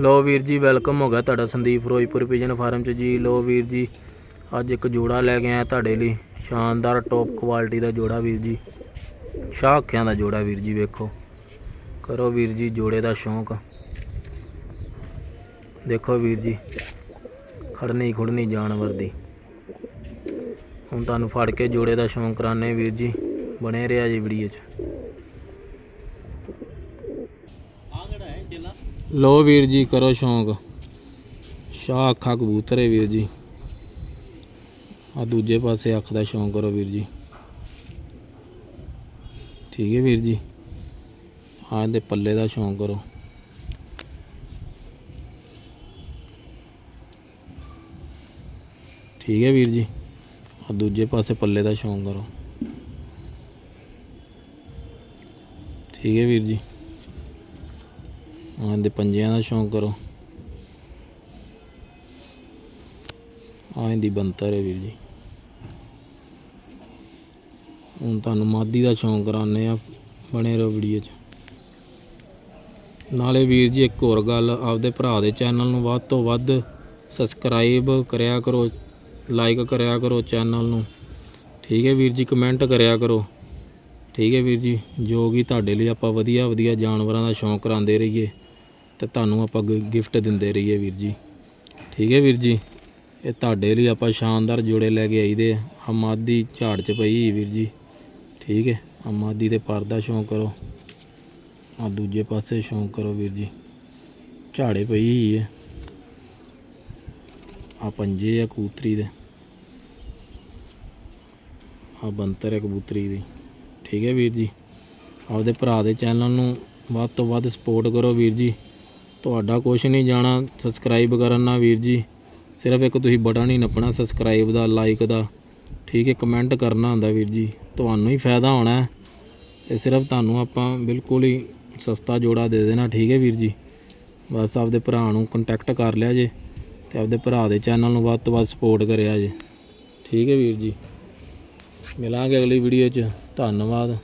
ਲੋ ਵੀਰ ਜੀ ਵੈਲਕਮ ਹੋ ਗਿਆ ਤੁਹਾਡਾ ਸੰਦੀਪ ਫਿਰੋਜ਼ਪੁਰ ਪਿਜਨ ਫਾਰਮ ਚ ਜੀ। ਲੋ ਵੀਰ ਜੀ, ਅੱਜ ਇੱਕ ਜੋੜਾ ਲੈ ਕੇ ਆਇਆ ਤੁਹਾਡੇ ਲਈ। ਸ਼ਾਨਦਾਰ ਟੌਪ ਕੁਆਲਿਟੀ ਦਾ ਜੋੜਾ ਵੀਰ ਜੀ। ਸ਼ਾਹ ਅੱਖਾਂ ਦਾ ਜੋੜਾ ਵੀਰ ਜੀ, ਵੇਖੋ। ਕਰੋ ਵੀਰ ਜੀ, ਜੋੜੇ ਦਾ ਸ਼ੌਂਕ। ਦੇਖੋ ਵੀਰ ਜੀ ਖੜਨੀ ਖੁੜਨੀ ਜਾਨਵਰ ਦੀ। ਹੁਣ ਤੁਹਾਨੂੰ ਫੜ ਕੇ ਜੋੜੇ ਦਾ ਸ਼ੌਂਕ ਕਰਾਣੇ ਵੀਰ ਜੀ। ਬਣੇ ਰਿਹਾ ਜੀ ਵੀਡੀਓ 'ਚ। ਲੋ ਵੀਰ ਜੀ, ਕਰੋ ਸ਼ੌਂਕ। ਸ਼ਾਹ ਅੱਖਾਂ ਕਬੂਤਰ ਹੈ ਵੀਰ ਜੀ। ਆ ਦੂਜੇ ਪਾਸੇ ਅੱਖ ਦਾ ਸ਼ੌਂਕ ਕਰੋ ਵੀਰ ਜੀ। ਠੀਕ ਹੈ ਵੀਰ ਜੀ। ਆ ਇਹਦੇ ਪੱਲੇ ਦਾ ਸ਼ੌਂਕ ਕਰੋ। ਠੀਕ ਹੈ ਵੀਰ ਜੀ। ਆ ਦੂਜੇ ਪਾਸੇ ਪੱਲੇ ਦਾ ਸ਼ੌਂਕ ਕਰੋ। ਠੀਕ ਹੈ ਵੀਰ ਜੀ। ਆ ਇਹਦੇ ਪੰਜਿਆਂ ਦਾ ਸ਼ੌਂਕ ਕਰੋ। ਆ ਇਹਦੀ ਬੰਤਰ ਹੈ ਵੀਰ ਜੀ। ਹੁਣ ਤੁਹਾਨੂੰ ਮਾਦੀ ਦਾ ਸ਼ੌਂਕ ਕਰਾਉਂਦੇ ਆ ਬਣੇ ਰਹੋ ਵੀਡੀਓ 'ਚ। ਨਾਲੇ ਵੀਰ ਜੀ, ਇੱਕ ਹੋਰ ਗੱਲ, ਆਪਦੇ ਭਰਾ ਦੇ ਚੈਨਲ ਨੂੰ ਵੱਧ ਤੋਂ ਵੱਧ ਸਬਸਕ੍ਰਾਈਬ ਕਰਿਆ ਕਰੋ ਲਾਈਕ ਕਰਿਆ ਕਰੋ ਚੈਨਲ ਨੂੰ। ਠੀਕ ਹੈ ਵੀਰ ਜੀ ਕਮੈਂਟ ਕਰਿਆ ਕਰੋ। ਠੀਕ ਹੈ ਵੀਰ ਜੀ, ਜੋ ਕਿ ਤੁਹਾਡੇ ਲਈ ਆਪਾਂ ਵਧੀਆ ਵਧੀਆ ਜਾਨਵਰਾਂ ਦਾ ਸ਼ੌਂਕ ਕਰਾਉਂਦੇ ਰਹੀਏ। ਤੇ ਤੁਹਾਨੂੰ ਆਪਾਂ ਗਿਫਟ ਦਿੰਦੇ ਰਹੀਏ ਵੀਰ ਜੀ। ਠੀਕ ਹੈ ਵੀਰ ਜੀ? ਇਹ ਤੁਹਾਡੇ ਲਈ ਆਪਾਂ ਸ਼ਾਨਦਾਰ ਜੋੜੇ ਲੈ ਕੇ ਆਈਦੇ ਆ। ਆਹ ਝਾੜ 'ਚ ਪਈ ਵੀਰ ਜੀ। ਠੀਕ ਹੈ? ਆਹ ਦੇ ਪਰ ਦਾ ਸ਼ੌਂਕ ਕਰੋ। ਆ ਦੂਜੇ ਪਾਸੇ ਸ਼ੌਂਕ ਕਰੋ ਵੀਰ ਜੀ। ਝਾੜੇ ਪਈ ਹੀ ਹੈ। ਆ ਪੰਜੇ ਆ ਕਬੂਤਰੀ ਦੇ। ਆ ਬੰਤਰ ਹੈ ਕਬੂਤਰੀ ਦੀ। ਠੀਕ ਹੈ ਵੀਰ ਜੀ? ਆਪਦੇ ਭਰਾ ਦੇ ਚੈਨਲ ਨੂੰ ਵੱਧ ਤੋਂ ਵੱਧ ਸਪੋਰਟ ਕਰੋ ਵੀਰ ਜੀ। ਤੁਹਾਡਾ ਕੁਝ ਨਹੀਂ ਜਾਣਾ ਸਬਸਕ੍ਰਾਈਬ ਕਰਨ ਨਾਲ ਵੀਰ ਜੀ। ਸਿਰਫ ਇੱਕ ਤੁਸੀਂ ਬਟਨ ਹੀ ਨੱਪਣਾ ਸਬਸਕ੍ਰਾਈਬ ਦਾ ਲਾਈਕ ਦਾ। ਠੀਕ ਹੈ ਕਮੈਂਟ ਕਰਨਾ ਹੁੰਦਾ ਵੀਰ ਜੀ। ਤੁਹਾਨੂੰ ਹੀ ਫਾਇਦਾ ਹੋਣਾ ਹੈ। ਤੇ ਸਿਰਫ ਤੁਹਾਨੂੰ ਆਪਾਂ ਬਿਲਕੁਲ ਹੀ ਸਸਤਾ ਜੋੜਾ ਦੇ ਦੇਣਾ, ਠੀਕ ਹੈ ਵੀਰ ਜੀ। ਬਸ ਆਪਦੇ ਭਰਾ ਨੂੰ ਕੰਟੈਕਟ ਕਰ ਲਿਆ ਜੇ ਤੇ ਆਪਦੇ ਭਰਾ ਦੇ ਚੈਨਲ ਨੂੰ ਵੱਧ ਤੋਂ ਵੱਧ ਸਪੋਰਟ ਕਰਿਆ ਜੇ। ਠੀਕ ਹੈ ਵੀਰ ਜੀ। ਮਿਲਾਂਗੇ ਅਗਲੀ ਵੀਡੀਓ 'ਚ। ਧੰਨਵਾਦ।